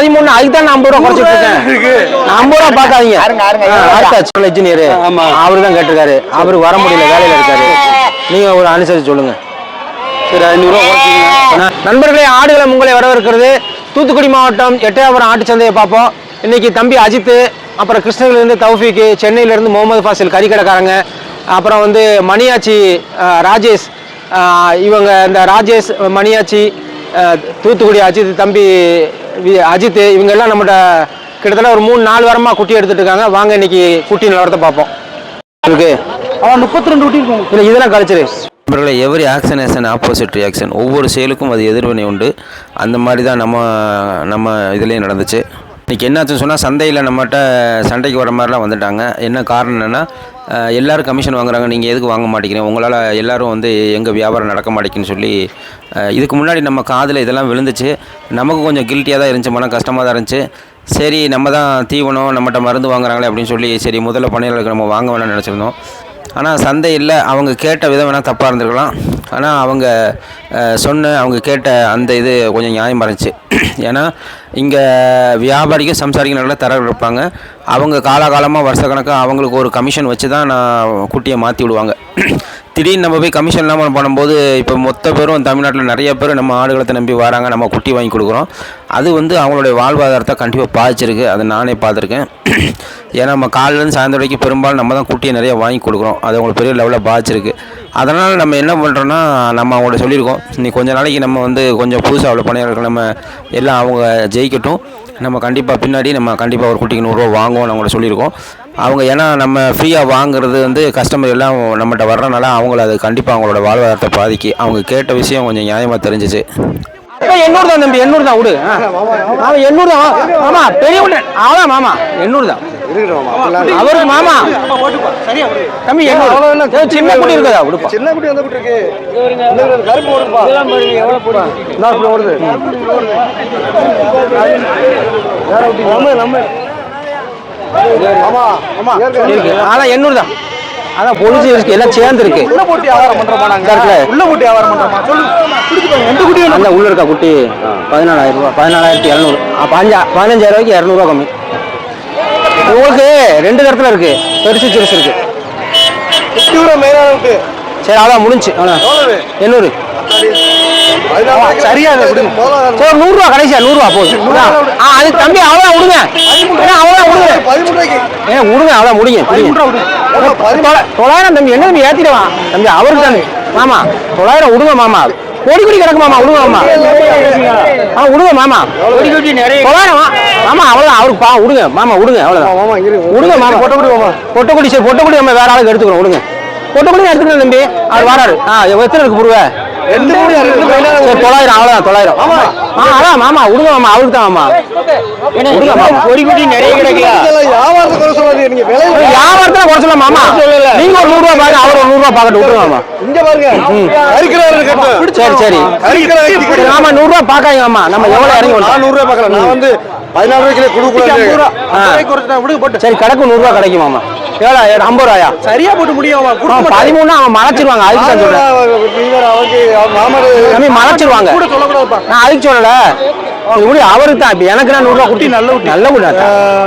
பதிமூணு அதுக்கு தான் ஐம்பது ரூபா குறைச்சிட்டு இருக்கேன். ஐம்பது ரூபா பார்க்காதீங்க. இன்ஜினியர். அவரு தான் கேட்டிருக்காரு. அவருக்கு வர முடியல வேலையில இருக்காரு. நீங்க ஒரு அனுசரிச்சு சொல்லுங்க. சரி ஐநூறுரூவா குறைச்சிங்க நண்பர்களே ஆடுகளை உங்களை வரவேற்கிறது. தூத்துக்குடி மாவட்டம் எட்டயபுரம் ஆட்டு சந்தையை பார்ப்போம். இன்னைக்கு தம்பி அஜித் அப்புறம் கிருஷ்ணகிரிலேருந்து தௌஃபிக்கு சென்னையிலேருந்து முகமது ஃபாசில் கறிக்கடைக்காரங்க. அப்புறம் வந்து மணியாச்சி ராஜேஷ் இவங்க இந்த ராஜேஷ் மணியாச்சி தூத்துக்குடி அஜித் தம்பி அஜித் இவங்க எல்லாம் நம்மகிட்ட கிட்டத்தட்ட ஒரு மூணு நாலு வாரமாக குட்டி எடுத்துட்டு இருக்காங்க. வாங்க இன்னைக்கு குட்டி நிலவரத்தை பார்ப்போம். இருக்கு அவன் முப்பத்தி ரெண்டு ஊட்டி இருக்கும் இல்லை இதெல்லாம் கழிச்சிரு. நண்பர்களே every action has an opposite reaction ஒவ்வொரு செயலுக்கும் அது எதிர்வினை உண்டு. அந்த மாதிரி தான் நம்ம நம்ம இதுலேயும் நடந்துச்சு. இன்றைக்கி என்னாச்சுன்னு சொன்னால் சந்தையில் நம்மகிட்ட சண்டைக்கு வர மாதிரிலாம் வந்துட்டாங்க. என்ன காரணம் என்னென்னா எல்லோரும் கமிஷன் வாங்குறாங்க நீங்கள் எதுக்கு வாங்க மாட்டேங்கிறீங்க? உங்களால் எல்லோரும் வந்து எங்கள் வியாபாரம் நடக்க மாட்டேங்குன்னு சொல்லி இதுக்கு முன்னாடி நம்ம காதில் இதெல்லாம் விழுந்துச்சு. நமக்கு கொஞ்சம் கில்ட்டியாக தான் இருந்துச்சு மனம் கஷ்டமாக தான் இருந்துச்சு. சரி நம்ம தான் தீவனம் நம்மகிட்ட மருந்து வாங்குறாங்களே அப்படின்னு சொல்லி சரி முதல்ல பண்ணையாளருக்கு நம்ம வாங்க வேணாம்னு நினச்சிருந்தோம். ஆனால் சந்தையில் அவங்க கேட்ட விதம் வேணால் தப்பாக இருந்திருக்கலாம். ஆனால் அவங்க சொன்ன அவங்க கேட்ட அந்த இது கொஞ்சம் நியாயமாக இருந்துச்சு. ஏன்னா இங்கே வியாபாரிக்கும் சம்சாரிக்கும் நல்லா தர இருப்பாங்க. அவங்க காலாகாலமாக வருஷக்கணக்காக அவங்களுக்கு ஒரு கமிஷன் வச்சு தான் நான் குட்டியை மாற்றி விடுவாங்க. திடீர்னு நம்ம போய் கமிஷன் இல்லாமல் பண்ணும்போது இப்போ மொத்த பேரும் தமிழ்நாட்டில் நிறைய பேர் நம்ம ஆடுகளத்தை நம்பி வராங்க நம்ம குட்டி வாங்கி கொடுக்குறோம். அது வந்து அவங்களுடைய வாழ்வாதாரத்தை கண்டிப்பாக பாதிச்சிருக்கு. அதை நானே பார்த்துருக்கேன். ஏன்னா நம்ம காலையிலேருந்து சாயந்தரம் வரைக்கும் பெரும்பாலும் நம்ம தான் குட்டியை நிறைய வாங்கி கொடுக்குறோம். அது அவங்களுக்கு பெரிய லெவலில் பாதிச்சிருக்கு. அதனால் நம்ம என்ன பண்ணுறோன்னா நம்ம அவங்கள்ட்ட சொல்லியிருக்கோம். இன்னைக்கு கொஞ்ச நாளைக்கு நம்ம வந்து கொஞ்சம் புதுசாக அவ்வளோ பணியாளர்கள் நம்ம எல்லாம் அவங்க ஜெயிக்கட்டும். நம்ம கண்டிப்பாக பின்னாடி நம்ம கண்டிப்பாக ஒரு குட்டிக்கு நூறுரூவா வாங்குவோம் அவங்கள்ட்ட சொல்லியிருக்கோம். அவங்க ஏன்னா நம்ம ஃப்ரீயாக வாங்குறது வந்து கஸ்டமர் எல்லாம் நம்மகிட்ட வர்றனால அவங்கள அது கண்டிப்பாக அவங்களோட வாழ்வாதாரத்தை பாதிக்கு. அவங்க கேட்ட விஷயம் கொஞ்சம் நியாயமாக தெரிஞ்சிச்சு. அப்ப எண்ணூறு தான் தம்பி எண்ணூறு தான் விடு. ஆ. ஆமா எண்ணூறு தான் மாமா பெரிய அவ்வளோதான் மாமா எண்ணூறு தான். அவருக்கு மாமா. தம்பி எண்ணூறு. சின்ன குட்டி இருக்குதா? விடுப்பா. சின்ன குட்டி எந்த குட்டி இருக்கு? கருப்பு ஓடுப்பா எவ்வளோ போடுவா ஓடுது. நம்ம நம்ம. அதான் எண்ணூறு தான். அதான் பொலிச்சு இருக்கு எல்லாம் சேர்ந்து இருக்கு. உள்ள போட்டு வியாபாரம் பண்றோமா நாங்க இதா இருக்குல்ல? உள்ள போட்டு வியாபாரம் பண்றோமா சொல்லு. பிடிச்சு பாருங்க எந்த குட்டி அந்த உள்ள இருக்கா குட்டி பதினாலாயிரம் ரூபா பதினாலாயிரத்தி இரநூறு. பதினஞ்சா பதினஞ்சாயிரம் ரூபாய்க்கு இரநூறுவா கம்மி. உங்களுக்கு ரெண்டு இடத்துல இருக்கு. பெருசு சிறுசு இருக்கு. சரி அதான் முடிஞ்சு. எண்ணூறு. சரியா அதை சரி நூறுரூவா கடைசியா நூறுரூவா போதும் ஆ அது தம்பி அவ்வளோ விடுங்க. ஏன்னா அவ்வளோ விடுங்க? ஏன் விடுங்க அவ்வளோ முடிங்க தொள்ளாயிரம் தம்பி என்ன தம்பி ஏத்திடுவான் தம்பி அவருக்கு தானே மாமா தொள்ளாயிரம் விடுங்க மாமா. கொடி கொடி கிடக்கு மாமா விடுங்க மாமா. ஆ விடுங்க மாமா. தொள்ளாயிரம் மாமா அவ்வளோ அவருக்கு பா விடுங்க மாமா விடுங்க அவ்வளோதான். விடுங்க மாமா. பொட்டக்குடி மாமா. பொட்டக்குடி சரி பொட்டக்குடி நம்ம வேற ஆளுக்கு எடுத்துக்கிறோம் விடுங்க. பொட்டக்குடி எடுத்துக்கிறோம் தம்பி. அவர் வராரு. ஆ எத்தனை இருக்கு புருவ? ரெண்டு குட்டி தொள்ளாயிரம் அவ்வளோதான் தொள்ளாயிரம். ஆ அதான் மாமா விடுங்க மாமா அவருக்கு தான் மாமா விடுங்க மாமா கொடி கொடி நிறைய கிடைக்கல வியாபாரத்தை குறை சொல்லாதீங்க நீங்க விலை வியாபாரத்துல குறைச்சல மாமா நீங்க ஒரு நூறு ரூபாய் பாருங்க அவர் ஒரு நூறு ரூபாய் பாக்கட்டு விட்டுருங்க மாமா இங்க பாருங்க அரிக்கிறாரு சரி சரி மாமா நூறு ரூபாய் பாக்காதீங்க மாமா நம்ம எவ்வளவு இறங்கி நான் நூறு ரூபாய் பார்க்கல நான் வந்து பதினாறு ரூபாய்க்கு கொடுக்கூடாது விடுங்க சரி கணக்கு நூறு ரூபாய் கிடைக்கும் மாமா எவ்வளோ ஏ- ஐம்பது ரூபாயா சரியா போட்டு முடியும். பதிமூணு அவன் மலைச்சிருவாங்க அதுக்கு தான் சொல்றேன் மலைச்சிருவாங்க நான் அதுக்கு சொல்லல அவங்க இப்படி அவருக்கு தான் எனக்கு நான் நூறு ரூபாய் குட்டி நல்ல குட்டி. நல்ல குட்டி.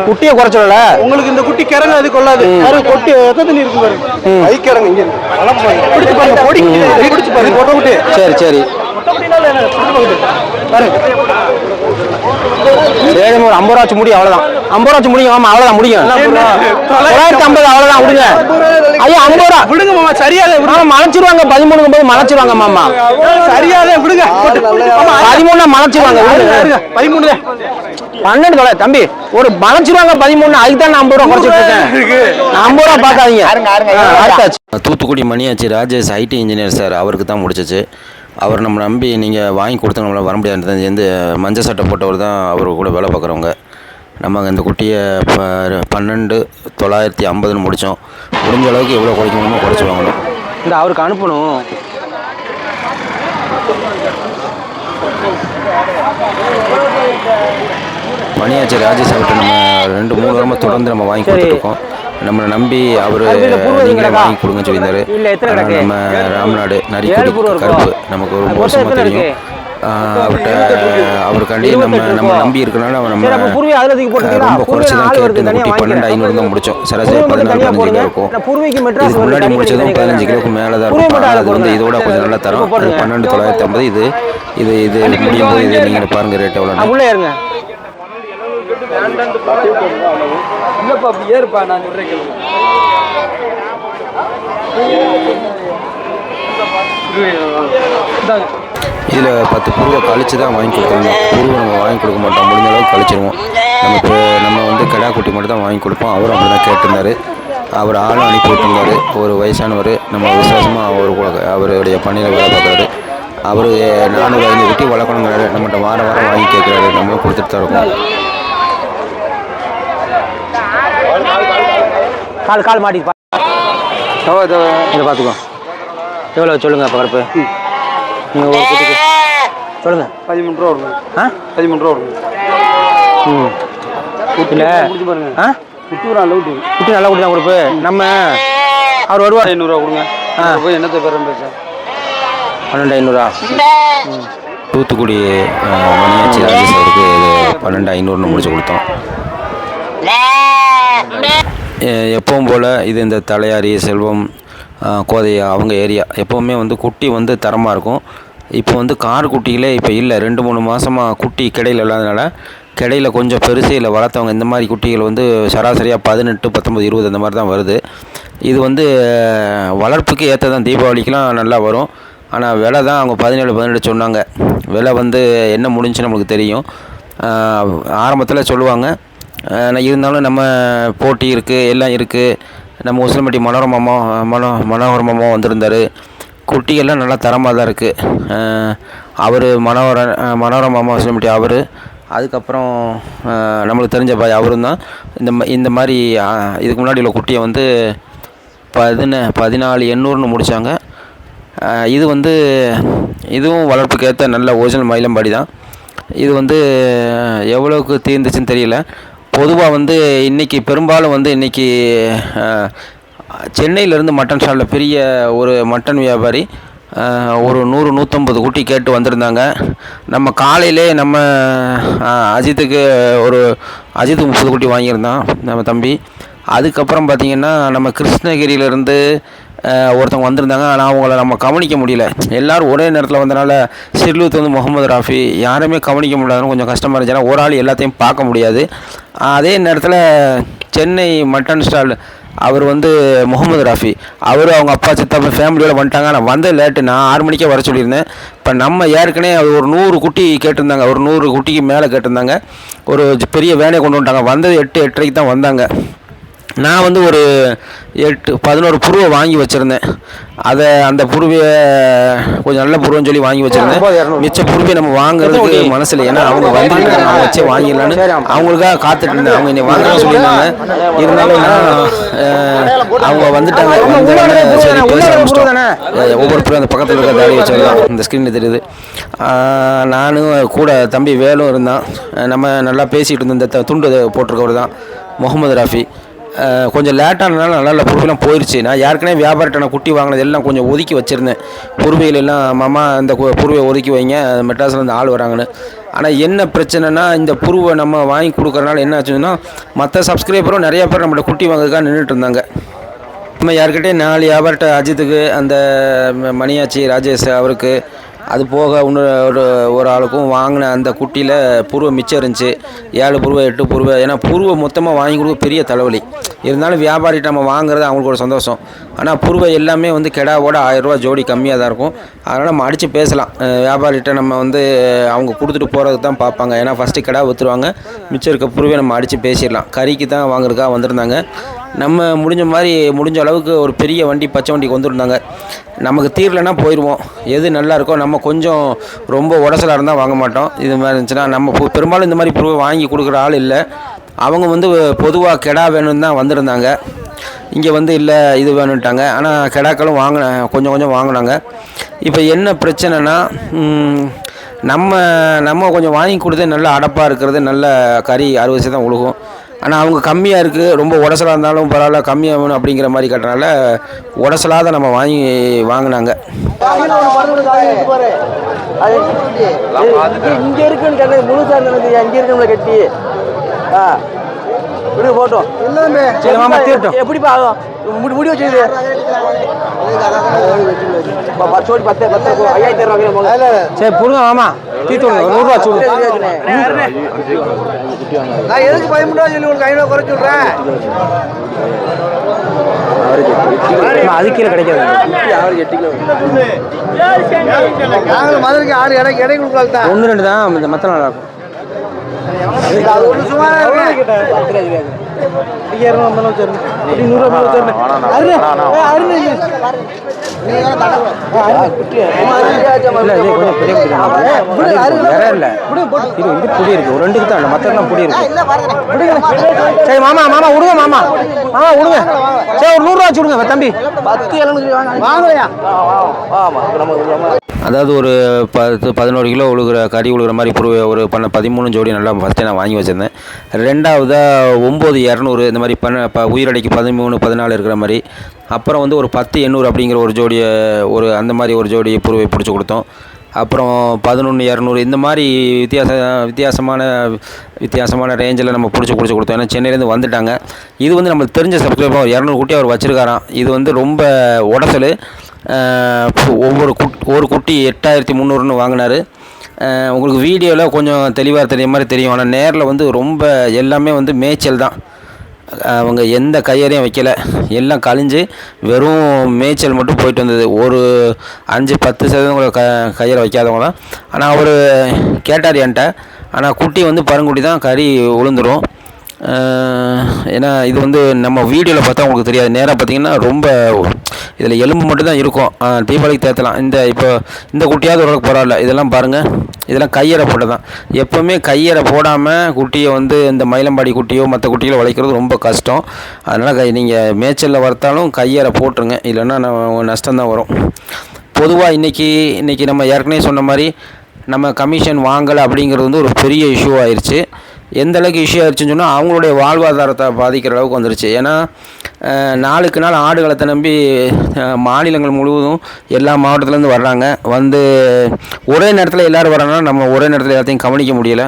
குட்டியை குறை சொல்லல. உங்களுக்கு இந்த குட்டி கிறங்க அது கொள்ளாது. பாரு கொட்டி எத்தனை இருக்கு பாருங்க ஐக்கிறங்க இங்க இருக்கு. நல்லா பாருங்க. பிடிச்சு பாருங்க பொடி. பிடிச்சு பாருங்க கொட்டை. விட்டு சரி சரி. சரி ஒரு ஐம்பது ரூபா முடியும் அவ்வளவுதான். ஐம்பது ரூபா முடியும் ஆமா அவ்வளவுதான் முடியும். தொள்ளாயிரத்தி ஐம்பது அவ்வளவுதான் விடுங்க ஐயா ஐம்பது ரூபா. விடுங்க மாமா சரியாதே ஆமா மலைச்சிருவாங்க பதிமூணுங்க போது மலைச்சிருவாங்க மாமா. சரியாதே விடுங்க. பதிமூணு மலைச்சிருவாங்க விடுங்க. பதிமூணு பன்னெண்டு தொலை தம்பி ஒரு மலைச்சிருவாங்க பதிமூணு அதுக்கு தான் ஐம்பது ரூபா குறைச்சிட்டு இருக்கேன். ஐம்பது ரூபா பார்க்காதீங்க. Thoothukudi Maniyachi Rajesh IT engineer sir அவருக்கு தான் முடிச்சிச்சு. அவர் நம்ம நம்பி நீங்கள் வாங்கி கொடுத்து நம்மளால் வர முடியாது. எந்த மஞ்சள் சட்டை போட்டவர் தான் அவர் கூட வேலை பார்க்குறவங்க. நம்ம இந்த குட்டியை பன்னெண்டு தொள்ளாயிரத்தி ஐம்பதுன்னு முடித்தோம் முடிஞ்ச அளவுக்கு எவ்வளோ குறைக்க முடியுமோ குறைச்சி வாங்கணும். இந்த அவருக்கு அனுப்பணும். மணியாச்சி ராஜேஷ் அவர்கிட்ட நம்ம ரெண்டு மூணு வாரமாக தொடர்ந்து நம்ம வாங்கி கொடுத்துருக்கோம் நம்மளை நம்பி அவர் நீங்களே? வாங்கி கொடுங்கன்னு சொல்லியிருந்தாரு. இல்ல, எத்தனை ஆனா கிடக்கு? நம்ம ராமநாடு நரிக்குடி கருப்பு? நமக்கு வருஷமாக எத்தனை தெரியும். அவர்கிட்ட அவருக்காண்டி நம்ம நம்ம நம்பி இருக்கனால அப்ப நம்ம ரொம்ப குறைச்சி தான் கேட்டு இந்த குட்டி பன்னெண்டு ஐநூறு தான் முடிச்சோம். சராசரி பதினாலு பதினஞ்சு கிலோ இருக்கும். இதுக்கு ஒரு முன்னாடி முடிச்சதும் தனி பதினஞ்சு தனி கிலோக்கு மேலே தான் இருக்கும். அது வந்து. இதோட கொஞ்சம் நல்லா தரும். பன்னெண்டு தொள்ளாயிரத்தி ஐம்பது இது இது இது முடியும் போது இது நீங்கள் பாருங்க ரேட் எவ்வளோ இல்லப்பா அப்படி ஏறுப்பா நான் சொல்றேன் கேளுங்க. இதில் பத்து புருவை கழிச்சு தான் வாங்கி கொடுத்துருந்தோம் புருவை நம்ம வாங்கி கொடுக்க மாட்டோம். முடிஞ்ச அளவுக்கு கழிச்சிருவோம். நம்ம இப்போ நம்ம வந்து கடா குட்டி மட்டும் தான் வாங்கி கொடுப்போம். அவரும் அப்படி தான் கேட்டிருந்தாரு. அவர் ஆளும் அனுப்பி விட்டுருந்தார். ஒரு வயசானவர். நம்ம விசுவாசமாக அவர் அவருடைய பணியில் வேலை பார்க்குறாரு. அவர் நானூறு ஐநூறு குட்டி வளர்க்கணுங்கிறாரு. நம்மகிட்ட வாரம் வாரம் வாங்கி கேட்குறாரு. நம்மளும் கொடுத்துட்டு தான் இருக்கோம். கால் கால் மாட்டிப்பா தவா, தவா. இதை பார்த்துக்கோ. எவ்வளோ சொல்லுங்க அப்போ கருப்பு? நீங்கள் ஒரு குட்டிக்கு சொல்லுங்க. பதிமூணு ரூபா வருங்க. ஆ? பதிமூணு ரூபா வருங்க. ம். இல்லை. ஆ? குட்டி நல்ல குட்டி. குட்டி நல்லா குட்டி தான் கொடுப்பு. நம்ம அவர் வருவார். ஐநூறுரூவா கொடுங்க. ஆ. போய் என்னத்தை பேரம் பேச? பன்னெண்டு ஐநூறா? தூத்துக்குடி அஹ், மணியாச்சி ராஜேஷ் அவருக்கு இது பன்னெண்டு ஐநூறுன்னு முடிச்சு கொடுத்தோம். எப்பவும் போல் இது இந்த தலையாரி செல்வம் அஹ், கோதையா அவங்க ஏரியா எப்போவுமே வந்து குட்டி வந்து தரமாக இருக்கும். இப்போ வந்து கார் குட்டிகளே இப்போ இல்லை. ரெண்டு மூணு மாதமாக குட்டி கிடையில் இல்லாதனால கிடையில் கொஞ்சம் பெருசு இல்லை வளர்த்தவங்க இந்த மாதிரி குட்டிகள் வந்து சராசரியாக பதினெட்டு பத்தொம்பது இருபது அந்த மாதிரி தான் வருது. இது வந்து வளர்ப்புக்கு வளர்ப்புக்கு ஏற்றதான் தீபாவளிக்கெலாம் நல்லா வரும். ஆனால் விலை தான் அவங்க பதினேழு பதினெட்டு சொன்னாங்க. விலை வந்து என்ன முடிஞ்சு நம்மளுக்கு தெரியும். ஆரம்பத்தில் சொல்லுவாங்க. இருந்தாலும் நம்ம போட்டி இருக்குது எல்லாம் இருக்குது நம்ம உசிலம்பட்டி மனோரமாமா மனோ மனோகரமாமா வந்திருந்தார். குட்டிகள்லாம் நல்லா தரமாக தான் இருக்குது அவர் மனோர ஆஹ் மனோரமாமா உசிலம்பட்டி அவர். அதுக்கப்புறம் நம்மளுக்கு தெரிஞ்ச பாய் அவரும் தான். இந்த ம- இந்த மாதிரி இதுக்கு முன்னாடி உள்ள குட்டியை வந்து பதின பதினாலு எண்ணூறுன்னு முடித்தாங்க இது வந்து இதுவும் வளர்ப்புக்கு ஏற்ற நல்ல ஒரிஜினல் மயிலம்பாடி தான். இது வந்து எவ்வளோக்கு தீர்ந்துச்சுன்னு தெரியல. பொதுவாக வந்து இன்றைக்கி பெரும்பாலும் வந்து இன்றைக்கி சென்னையிலேருந்து மட்டன் ஷாப்பில் பெரிய ஒரு மட்டன் வியாபாரி ஒரு நூறு நூற்றம்பது குட்டி கேட்டு வந்திருந்தாங்க. நம்ம காலையிலே நம்ம அஜித்துக்கு ஒரு அஜித்துக்கு முப்பது குட்டி வாங்கியிருந்தான் நம்ம தம்பி. அதுக்கப்புறம் பார்த்திங்கன்னா நம்ம கிருஷ்ணகிரியிலேருந்து ஒருத்தவங்க வந்திருந்தாங்க. ஆனால் அவங்கள நம்ம கவனிக்க முடியல. எல்லாரும் ஒரே நேரத்தில் வந்தனால சிறுலூத்து வந்து முகமது ராஃபி யாருமே கவனிக்க முடியாதுன்னு கொஞ்சம் கஷ்டமாக இருந்துச்சுன்னா ஒரு ஆள் எல்லாத்தையும் பார்க்க முடியாது. அதே நேரத்தில் சென்னை மட்டன் ஸ்டால் அவர் வந்து முகமது ராஃபி. அவர் அவங்க அப்பா சித்தப்பா ஃபேமிலியோட வந்துட்டாங்க. நான் வந்த லேட்டு நான் ஆறு மணிக்கே வர சொல்லியிருந்தேன். இப்போ நம்ம ஏற்கனவே அது ஒரு நூறு குட்டி கேட்டிருந்தாங்க. ஒரு நூறு குட்டிக்கு மேலே கேட்டிருந்தாங்க. ஒரு பெரிய வேனையை கொண்டு வந்துட்டாங்க. வந்தது எட்டு எட்டரைக்கு தான் வந்தாங்க. நான் வந்து ஒரு எட்டு பதினோரு புருவை வாங்கி வச்சுருந்தேன். அதை அந்த புருவையை கொஞ்சம் நல்ல புருவன்னு சொல்லி வாங்கி வச்சுருந்தேன். மிச்ச புருவை நம்ம வாங்குறதுக்கு மனசில் ஏன்னா அவங்க வந்துருக்காங்க அவங்க வச்சே வாங்கிடலான்னு அவங்களுக்காக காத்துட்டு இருந்தேன். அவங்க என்னை வாங்க சொல்லியிருந்தாங்க. இருந்தாலும் நான் அவங்க வந்துட்டாங்க. வந்த சரி பேச ஆரம்பிச்சிட்டோம். அஹ், ஒவ்வொருத்தரும் அந்த பக்கத்தில் இருக்க தாடி வச்சிடலாம் இந்த ஸ்க்ரீனில் தெரியுது. நானும் கூட தம்பி வேலும் இருந்தான். நம்ம நல்லா பேசிகிட்டு இருந்த இந்த துண்டு போட்டிருக்கவர் தான் முகமது ராஃபி. கொஞ்சம் லேட்டானதுனால நல்ல நல்ல போயிடுச்சு நான் ஏற்கனவே வியாபாரத்தை நான் குட்டி வாங்கினது எல்லாம் கொஞ்சம் ஒதுக்கி வச்சுருந்தேன். புருவைகள் எல்லாம் மாமா இந்த கு- ஒதுக்கி வைங்க. மெட்ராஸில் இருந்து ஆள் வராங்கன்னு. ஆனால் என்ன பிரச்சனைனா இந்த புருவை நம்ம வாங்கி கொடுக்குறனால என்ன ஆச்சுன்னா மற்ற சப்ஸ்கிரைபரும் நிறையா பேர் நம்மளோட குட்டி வாங்குறதுக்காக நின்றுட்டு இருந்தாங்க. நம்ம யார்கிட்டயும் நாலு வியாபாரத்தை அஜித்துக்கு அந்த ம- மணியாச்சி ராஜேஷ் அவருக்கு அது போக இன்னொரு ஒரு ஒரு ஆளுக்கும் வாங்கின அந்த குட்டியில் புருவ மிச்சம் இருந்துச்சு. ஏழு புருவ எட்டு புருவ ஏன்னா புருவ மொத்தமாக வாங்கி கொடுக்க பெரிய தலைவலி. இருந்தாலும் வியாபாரிகிட்ட நம்ம வாங்குறது அவங்களுக்கு ஒரு சந்தோஷம். ஆனால் புருவை எல்லாமே வந்து கெடாவோட ஆயிரரூவா ஜோடி கம்மியாக தான் இருக்கும். அதனால் நம்ம அடித்து பேசலாம். வியாபாரிகிட்ட நம்ம வந்து அவங்க கொடுத்துட்டு போகிறதுக்கு தான் பார்ப்பாங்க. ஏன்னா ஃபஸ்ட்டு கெடா விற்றுருவாங்க மிச்சம் இருக்க புருவை நம்ம அடித்து பேசிடலாம். கறிக்கு தான் வாங்குறதுக்காக வந்திருந்தாங்க. நம்ம முடிஞ்ச மாதிரி முடிஞ்ச அளவுக்கு ஒரு பெரிய வண்டி பச்சை வண்டிக்கு வந்துருந்தாங்க. நமக்கு தீரலைன்னா போயிடுவோம் எது நல்லா இருக்கோ நம்ம கொஞ்சம் ரொம்ப உடசலாக இருந்தால் வாங்க மாட்டோம். இது மாதிரி இருந்துச்சுன்னா நம்ம பெரும்பாலும் இந்த மாதிரி புருவை வாங்கி கொடுக்குற ஆள் இல்லை. அவங்க வந்து பொதுவாக கெடா வேணும்னு தான் வந்திருந்தாங்க. இங்கே வந்து இல்லை இது வேணுன்ட்டாங்க ஆனால் கெடாக்களும் வாங்கின கொஞ்சம் கொஞ்சம் வாங்கினாங்க. இப்போ என்ன பிரச்சனைனா நம்ம நம்ம கொஞ்சம் வாங்கி கொடுத்து நல்ல அடப்பாக இருக்கிறது நல்ல கறி அறுவசி தான் உழுகும். ஆனால் அவங்க கம்மியாக இருக்குது ரொம்ப உடசலாக இருந்தாலும் பரவாயில்ல கம்மியாக வேணும் அப்படிங்கிற மாதிரி கட்டுறனால உடசலாக தான் நம்ம வாங்கி வாங்கினாங்க. இங்கே இருக்குன்னு கண்ணு முழுசா இருந்தது இருக்குன்னு கட்டி. ஆ. விடு போட்டோம் எல்லாமே. சரி, மாமா, தீரட்டும். எப்படி பாகும் முடி முடி வச்சுது சோடி பத்து பத்து ஐயாயிரத்தி ரூபா சரி புடுங்க மாமா. ஒரு நூறுரூவா சொல்லு நான் எதுக்கு பதிமூணு ரூபா சொல்லி உங்களுக்கு ஐநூறு குறைச்சு விட்றேன்? ஆமா, அது கீழே கிடைக்காது. நாங்களும் மதுரைக்கு ஆடு இடை இடை கொடுக்கலாம் தான் ஒன்று ரெண்டு தான். மற்ற நல்லா இருக்கும் புடி இருக்கு ஒரு ரெண்டுக்கு தான் இல்லை புடி இருக்கு சரி மாமா மாமா விடுங்க மாமா மாமா விடுங்க சரி ஒரு நூறுரூவா வச்சு விடுங்க தம்பி பத்து எழுநூறு வாங்கலையா ஆமா நம்ம அதாவது ஒரு பத்து பதினோரு கிலோ உழுகிற கறி உழுகிற மாதிரி புரு ஒரு பண்ண பதிமூணு ஜோடி நல்லா ஃபஸ்ட்டே நான் வாங்கி வச்சுருந்தேன். ரெண்டாவதாக ஒம்பது இரநூறு இந்த மாதிரி பண்ண இப்போ உயிரடைக்கு பதிமூணு பதினாலு இருக்கிற மாதிரி. அப்புறம் வந்து ஒரு பத்து எண்ணூறு அப்படிங்கிற ஒரு ஜோடியை ஒரு அந்த மாதிரி ஒரு ஜோடி புருவை பிடிச்சி கொடுத்தோம். அப்புறம் பதினொன்று இரநூறு இந்த மாதிரி வித்தியாச வித்தியாசமான வித்தியாசமான ரேஞ்சில் நம்ம பிடிச்சி பிடிச்சி கொடுத்தோம். ஏன்னா சென்னையிலேருந்து வந்துட்டாங்க. இது வந்து நம்மளுக்கு தெரிஞ்ச சப்ஸ்கிரைபர் ஒரு இரநூறு குட்டி அவர் வச்சுருக்காராம். இது வந்து ரொம்ப உடசல். ஒவ்வொரு குட் ஒரு குட்டி எட்டாயிரத்தி முந்நூறுன்னு வாங்கினாரு. உங்களுக்கு வீடியோவில் கொஞ்சம் தெளிவாக தெரிய மாதிரி தெரியும். ஆனால் நேரில் வந்து ரொம்ப எல்லாமே வந்து மேய்ச்சல் தான். அவங்க எந்த கையறையும் வைக்கல. எல்லாம் கழிஞ்சு வெறும் மேய்ச்சல் மட்டும் போயிட்டு வந்தது. ஒரு அஞ்சு பத்து சதவீதம் கூட க கையறை வைக்காதவங்க தான் ஆனால் அவர் கேட்டார் என்கிட்ட. ஆனால் குட்டி வந்து பருங்குட்டி தான் கறி உளுந்துரும். ஏன்னா இது வந்து நம்ம வீடியோவில் பார்த்தா உங்களுக்கு தெரியாது. நேராக பார்த்தீங்கன்னா ரொம்ப இதில் எலும்பு மட்டும்தான் இருக்கும். தீபாவளிக்கு தேத்தலாம் இந்த இப்போ இந்த குட்டியாவது ஓரளவுக்கு பரவாயில்ல இதெல்லாம் பாருங்கள் இதெல்லாம் கையறை போட்டு தான் எப்போவுமே கையறை போடாமல் குட்டியை வந்து இந்த மயிலம்பாடி குட்டியோ மற்ற குட்டியோ வளைக்கிறது ரொம்ப கஷ்டம். அதனால் கை நீங்கள் மேய்ச்சலில் வளர்த்தாலும் கையறை போட்டுருங்க. இல்லைன்னா நம்ம நஷ்டம் தான் வரும். பொதுவாக இன்றைக்கி இன்றைக்கி நம்ம ஏற்கனவே சொன்ன மாதிரி நம்ம கமிஷன் வாங்கலை அப்படிங்கிறது வந்து ஒரு பெரிய இஷ்யூ ஆயிடுச்சு எந்த அளவுக்கு இஷ்யூ ஆயிடுச்சுன்னு சொன்னால் அவங்களுடைய வாழ்வாதாரத்தை பாதிக்கிற அளவுக்கு வந்துருச்சு. ஏன்னா நாளுக்கு நாள் ஆடுகளத்தை நம்பி மாநிலங்கள் முழுவதும் எல்லா மாவட்டத்துலேருந்து வர்றாங்க. வந்து ஒரே நேரத்தில் எல்லோரும் வராங்கன்னா நம்ம ஒரே நேரத்தில் எல்லாத்தையும் கவனிக்க முடியலை.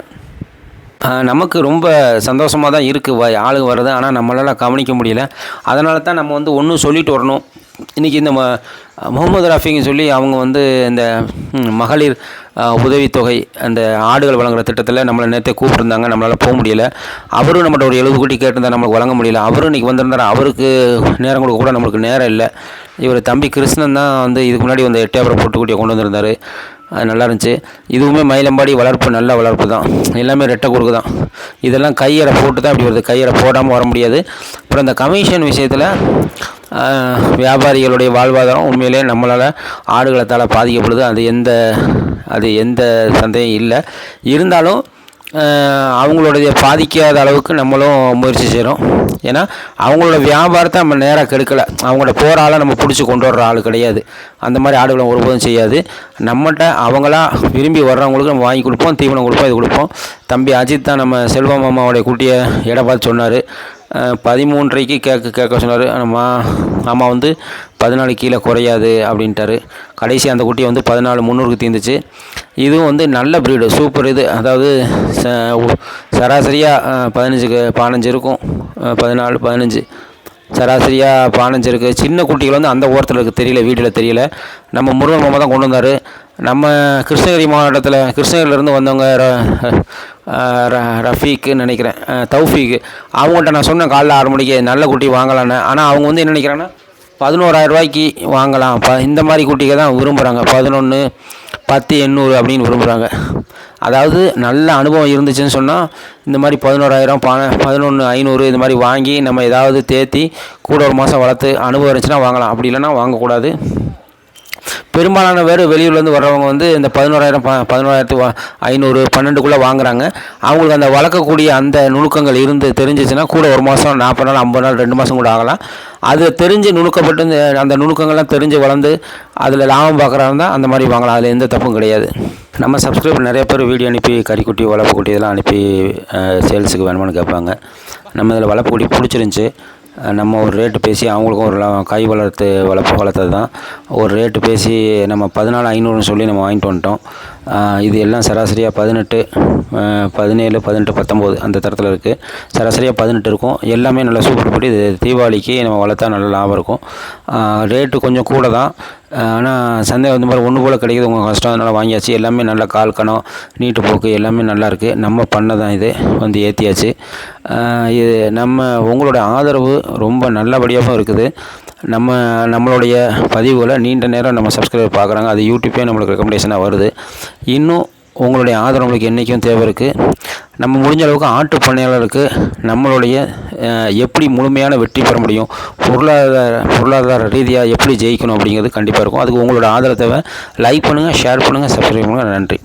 நமக்கு ரொம்ப சந்தோஷமாக தான் இருக்குது வ ஆளுங்க வர்றது. ஆனால் நம்மளால் கவனிக்க முடியல. அதனால தான் நம்ம வந்து ஒன்றும் சொல்லிட்டு வரணும். இன்றைக்கி இந்த ம- முகமது ரஃபிங்க சொல்லி அவங்க வந்து இந்த மகளிர் உதவித்தொகை அந்த ஆடுகள் வழங்குற திட்டத்தில் நம்மளை நேற்றே கூப்பிட்டுருந்தாங்க. நம்மளால் போக முடியல. அவரும் நம்மகிட்ட ஒரு எழுபது கோடி கேட்டிருந்தா நம்மளுக்கு வழங்க முடியல. அவரும் இன்றைக்கி வந்திருந்தார். அவருக்கு நேரம் கொடுக்க கூட நம்மளுக்கு நேரம் இல்லை. இவர் தம்பி கிருஷ்ணன் தான் வந்து இதுக்கு முன்னாடி வந்து எட்டயபுரம் பொட்டுக்குட்டியை கொண்டு வந்திருந்தார். அது நல்லா இருந்துச்சு. இதுவுமே மயிலம்பாடி வளர்ப்பு நல்ல வளர்ப்பு தான். எல்லாமே ரெட்டை குறுக்கு தான். இதெல்லாம் கையறை போட்டு தான் இப்படி வருது. கையறை போடாமல் வர முடியாது. அப்புறம் இந்த கமிஷன் விஷயத்தில் வியாபாரிகளுடைய வாழ்வாதாரம் உண்மையிலே நம்மளால் ஆடுகளத்தால் பாதிக்கப்படுது. அது எந்த அது எந்த சந்தேகம் இல்லை. இருந்தாலும் அவங்களுடைய பாதிக்காத அளவுக்கு நம்மளும் முயற்சி செய்கிறோம் ஏன்னா அவங்களோட வியாபாரத்தை நம்ம நேராக கெடுக்கலை. அவங்களோட போகிற ஆளை நம்ம பிடிச்சி கொண்டு வர்ற ஆள் கிடையாது. அந்த மாதிரி ஆடுகளை ஒருபோதும் செய்யாது. நம்மகிட்ட அவங்களா விரும்பி வர்றவங்களுக்கு நம்ம வாங்கி கொடுப்போம் தீவனம் கொடுப்போம் இது கொடுப்போம். தம்பி அஜித் தான் நம்ம செல்வ மாமாவுடைய குட்டியை இட பார்த்து சொன்னார். பதிமூன்றைக்கு கேட்க கேட்க சொன்னார். மா அம்மா வந்து பதினாலு கீழே குறையாது அப்படின்ட்டாரு. கடைசி அந்த குட்டியை வந்து பதினாலு முந்நூறுக்கு தீர்ந்துச்சு இதுவும் வந்து நல்ல ப்ரீடு சூப்பர் இது. அதாவது சராசரியாக பதினஞ்சுக்கு பதினஞ்சு இருக்கும். பதினாலு பதினஞ்சு. சராசரியாக பதினஞ்சு இருக்குது சின்ன குட்டிகள் வந்து அந்த ஓரத்தில் இருக்குது தெரியல வீட்டில் தெரியல. நம்ம முருகன் மாமா தான் கொண்டு வந்தார். நம்ம கிருஷ்ணகிரி மாவட்டத்தில் கிருஷ்ணகிரியிலேருந்து வந்தவங்க ர- ரஃபீக்குன்னு நினைக்கிறேன். தௌஃபீக்கு. அவங்கள்ட்ட நான் சொன்னேன் காலைல ஆறு மணிக்கு நல்ல குட்டி வாங்கலான்னு. ஆனால் அவங்க வந்து என்ன நினைக்கிறாங்கன்னா பதினோராயிரம் ரூபாய்க்கு வாங்கலாம். ப இந்த மாதிரி குட்டிகள் தான் விரும்புகிறாங்க பதினொன்று பத்து எண்ணூறு அப்படின்னு விரும்புகிறாங்க அதாவது நல்ல அனுபவம் இருந்துச்சுன்னு சொன்னால் இந்த மாதிரி பதினோராயிரம் பண பதினொன்று ஐநூறு இது மாதிரி வாங்கி நம்ம ஏதாவது தேத்தி கூட ஒரு மாதம் வளர்த்து அனுபவம் இருந்துச்சுன்னா வாங்கலாம். அப்படி இல்லைன்னா வாங்கக்கூடாது. பெரும்பாலான பேர் வெளியூர்லேருந்து வர்றவங்க வந்து இந்த பதினோராயிரம் ப பதினோராயிரத்து ஐநூறு பன்னெண்டுக்குள்ளே வாங்குறாங்க. அவங்களுக்கு அந்த வளர்க்கக்கூடிய அந்த நுணுக்கங்கள் இருந்து தெரிஞ்சிச்சுன்னா கூட ஒரு மாதம் நாற்பது நாள் ஐம்பது நாள் ரெண்டு மாதம் கூட ஆகலாம். அது தெரிஞ்சு நுணுக்கப்பட்டு அந்த நுணுக்கங்கள்லாம் தெரிஞ்சு வளர்ந்து அதில் லாபம் பார்க்குறாங்க தான் அந்த மாதிரி வாங்கலாம். அதில் எந்த தப்பும் கிடையாது. நம்ம சப்ஸ்கிரைபர் நிறைய பேர் வீடியோ அனுப்பி கறிக்குட்டி வளர்ப்பு குட்டி இதெல்லாம் அனுப்பி சேல்ஸுக்கு வேணுமான்னு கேட்பாங்க. நம்ம இதில் வளர்ப்பு குட்டி பிடிச்சிருந்துச்சி. நம்ம ஒரு ரேட்டு பேசி அவங்களுக்கும் ஒரு ல- கை வளர்த்து வளர்ப்பு வளர்த்தது தான் ஒரு ரேட்டு பேசி நம்ம பதினாலு ஐநூறுன்னு சொல்லி நம்ம வாங்கிட்டு வந்துட்டோம். இது எல்லாம் சராசரியாக பதினெட்டு பதினேழு பதினெட்டு பத்தொம்போது அந்த தரத்தில் இருக்குது சராசரியாக பதினெட்டு இருக்கும். எல்லாமே நல்லா சூப்பர் படி இது தீபாவளிக்கு நம்ம வளர்த்தா நல்ல லாபம் இருக்கும். ரேட்டு கொஞ்சம் கூட தான் ஆனால் சந்தை வந்து மாதிரி ஒன்று போல் கிடைக்கிது. உங்கள் கஷ்டம் அதனால் வாங்கியாச்சு. எல்லாமே நல்ல கால் கணம் நீட்டு போக்கு எல்லாமே நல்லா இருக்குது நம்ம பண்ண தான் இது வந்து ஏற்றியாச்சு இது நம்ம உங்களோட ஆதரவு ரொம்ப நல்லபடியாகவும் இருக்குது. நம்ம நம்மளுடைய பதிவுகளை நீண்ட நேரம் நம்ம சப்ஸ்கிரைபர் பார்க்குறாங்க. அது யூடியூப்பே நம்மளுக்கு ரெக்கமெண்டேஷனாக வருது. இன்னும் உங்களுடைய ஆதரவு நம்மளுக்கு என்றைக்கும் தேவை இருக்குது நம்ம முடிஞ்ச அளவுக்கு ஆட்டு பண்ணையாளருக்கு நம்மளுடைய எப்படி முழுமையான வெற்றி பெற முடியும் பொருளாதார பொருளாதார ரீதியாக எப்படி ஜெயிக்கணும் அப்படிங்கிறது கண்டிப்பாக இருக்கும். அதுக்கு உங்களோட ஆதரவு தேவை. லைக் பண்ணுங்கள் ஷேர் பண்ணுங்கள் சப்ஸ்கிரைப் பண்ணுங்கள் நன்றி.